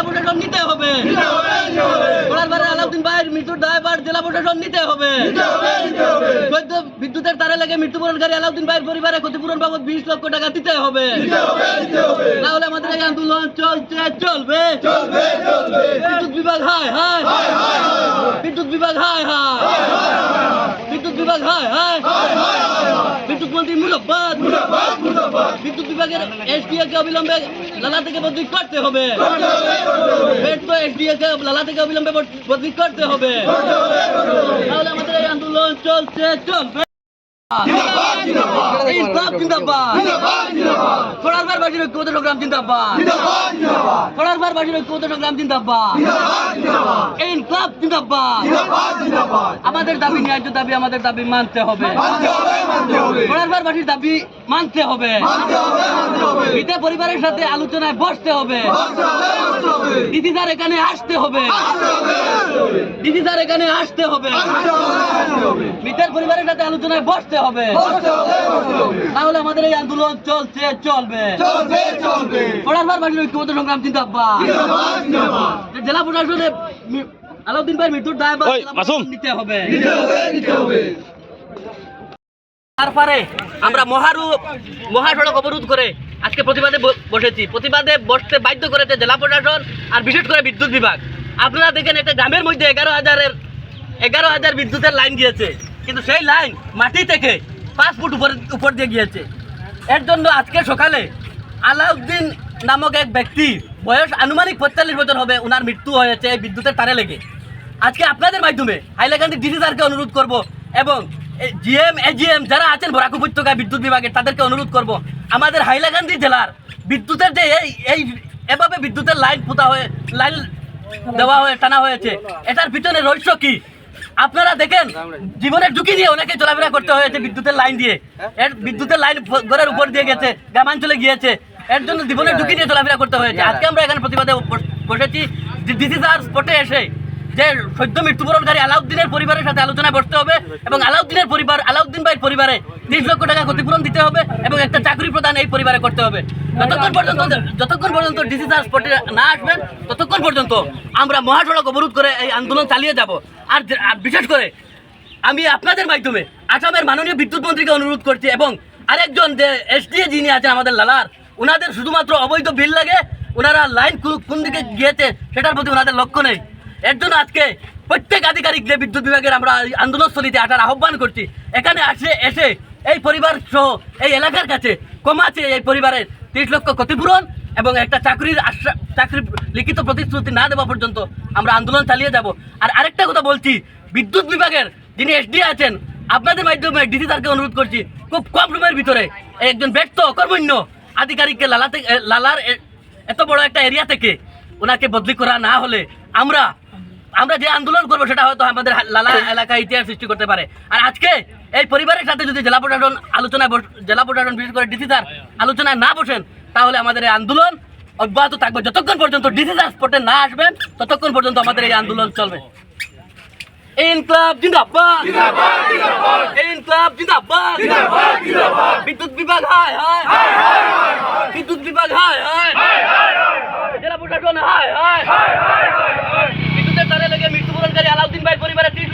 জেলা প্রশাসন নিতে হবে। কোরআনবাড়ির আলাউদ্দিন ভাইয়ের মৃত্যুর দায়ভার জেলা প্রশাসন নিতে হবে। বৈদ্য বিদ্যুতের তারে লেগে মৃত্যুবরণকারী আলাউদ্দিন ভাইয়ের পরিবারে ক্ষতিপূরণ বাবদ বিশ লক্ষ টাকা দিতে হবে। না হলে আমাদের এই আন্দোলন চলছে চলবে। বিদ্যুৎ বিভাগ হায় হায়। বিদ্যুৎ বিভাগ হায় হায়। বিদ্যুৎ বিভাগ হায় হায়। বিদ্যুৎ মন্ত্রী মুর্দাবাদ বিদ্যুৎ বিভাগের এসডিএ কে অবিলম্বে লালা থেকে বদলি করতে হবে। তো এসডিএ কে লালা থেকে অবিলম্বে বদলি করতে হবে। তাহলে আমাদের এই আন্দোলন চলছে, চলবে। আমাদের দাবি ন্যায্য দাবি, আমাদের দাবি মানতে হবে। ফোড়ারবার বাসীর দাবি মানতে হবে। মৃত পরিবারের সাথে আলোচনায় বসতে হবে। দিদি স্যার এখানে আসতে হবে। দিদি স্যার এখানে আসতে হবে। মৃতের পরিবারের সাথে আলোচনায় বসতে হবে। তাহলে আমাদের এই আন্দোলন চলছে চলবে। ফোড়ারবার বাসীর ঐক্যবদ্ধ সংগ্রাম জিন্দাবাদ। জেলা প্রশাসনে আলাউদ্দিন ভাই মৃত্যুর দায় বা ওই, জেলা মাসুম। প্রশাসন নিতে হবে। তারপরে আমরা মহারূপ মহাসড়ক অবরোধ করে আজকে প্রতিবাদে বসেছি। প্রতিবাদে বসতে বাধ্য করেছে জেলা প্রশাসন আর বিশেষ করে বিদ্যুৎ বিভাগ। আপনারা দেখেন একটা গ্রামের মধ্যে এগারো হাজারের, এগারো হাজার বিদ্যুতের লাইন গিয়েছে। কিন্তু সেই লাইন মাটি থেকে পাঁচ ফুট উপর উপর দিয়ে গিয়েছে। এর জন্য আজকে সকালে আলাউদ্দিন নামক এক ব্যক্তি, বয়স আনুমানিক পঁয়তাল্লিশ বছর হবে ওনার মৃত্যু হয়েছে এই বিদ্যুতের তারে লেগে। আজকে আপনাদের মাধ্যমে হাইলাকান্দি ডিসি স্যারকে অনুরোধ করব এবং জিএম এজিএম যারা আছেন বরাক উপত্যকা বিদ্যুৎ বিভাগে তাদেরকে অনুরোধ করব। আমাদের হাইলাকান্দি জেলার বিদ্যুতের যে এই এভাবে বিদ্যুতের লাইন পোতা হয়ে, লাইন দেওয়া হয়ে, টানা হয়েছে, এটার পিছনে রহস্য কি? আপনারা দেখেন জীবনের ঝুঁকি দিয়ে অনেকে চলাফেরা করতে হয়েছে বিদ্যুতের লাইন দিয়ে। এর বিদ্যুতের লাইন ঘরের উপর দিয়ে গেছে, গ্রামাঞ্চলে গিয়েছে। এর জন্য জীবনের ঝুঁকি নিয়ে চলাফেরা করতে হয়েছে। আজকে আমরা এখানে প্রতিবাদে বসেছি। ডিসি স্পটে এসে। যে সদ্য মৃত্যুবরণকারী আলাউদ্দিনের পরিবারের সাথে আলোচনায় বসতে হবে এবং আলাউদ্দিনের পরিবার, আলাউদ্দিন ভাইয়ের পরিবারে তিরিশ লক্ষ টাকা ক্ষতিপূরণ দিতে হবে এবং একটা চাকরি প্রদান এই পরিবারে করতে হবে। যতক্ষণ পর্যন্ত যতক্ষণ পর্যন্ত ডিসি স্পটে না আসবেন, ততক্ষণ পর্যন্ত আমরা মহাসড়ক অবরোধ করে এই আন্দোলন চালিয়ে যাব। আর বিশেষ করে আমি আপনাদের মাধ্যমে আসামের মাননীয় বিদ্যুৎ মন্ত্রীকে অনুরোধ করছি এবং আরেকজন যে এসডিএ যিনি আছেন আমাদের লালার ওনাদের শুধুমাত্র অবৈধ বিল লাগে ওনারা লাইন কোন দিকে গিয়েছে সেটার প্রতি ওনাদের লক্ষ্য নেই। এর জন্য আজকে প্রত্যেক আধিকারিক যে বিদ্যুৎ বিভাগের আমরা আন্দোলনস্থলিতে আসার আহ্বান করছি এখানে আসে এসে এই পরিবার সহ এই এলাকার কাছে কমাচ্ছে এই পরিবারের তিরিশ লক্ষ ক্ষতিপূরণ এবং একটা চাকরির আশ্বা চাকরির লিখিত প্রতিশ্রুতি না দেওয়া পর্যন্ত আমরা আন্দোলন চালিয়ে যাব। আর আরেকটা কথা বলছি বিদ্যুৎ বিভাগের যিনি এসডি আছেন আপনাদের মাধ্যমে ডিসি স্যারকে অনুরোধ করছি খুব কম রুমের ভিতরে একজন ব্যক্ত অকর্মণ্য আধিকারিককে লালাতে এ, লালার এত বড় একটা এরিয়া থেকে ওনাকে বদলি করা না হলে আমরা আমরা যে আন্দোলন করব সেটা হয়তো আমাদের লালা এলাকায় ইতিহাস সৃষ্টি করতে পারে। আর আজকে এই পরিবারের সাথে যদি জেলা প্রশাসন আলোচনায় জেলা প্রশাসন, বিশেষ করে ডিসি স্যার আলোচনায় না বসেন, তাহলে আমাদের এই আন্দোলন অব্যাহত থাকবে। যতক্ষণ পর্যন্ত ডিসি স্যার স্পটে না আসবেন, ততক্ষণ পর্যন্ত আমাদের এই আন্দোলন চলবে। বিদ্যুৎ বিভাগ, হায় বিদ্যুৎ বিভাগ, হায় হায় জেলা প্রশাসন হায় হায়। মৃত্যুবরণকারী আলাউদ্দিন ভাই পরিবারের তিন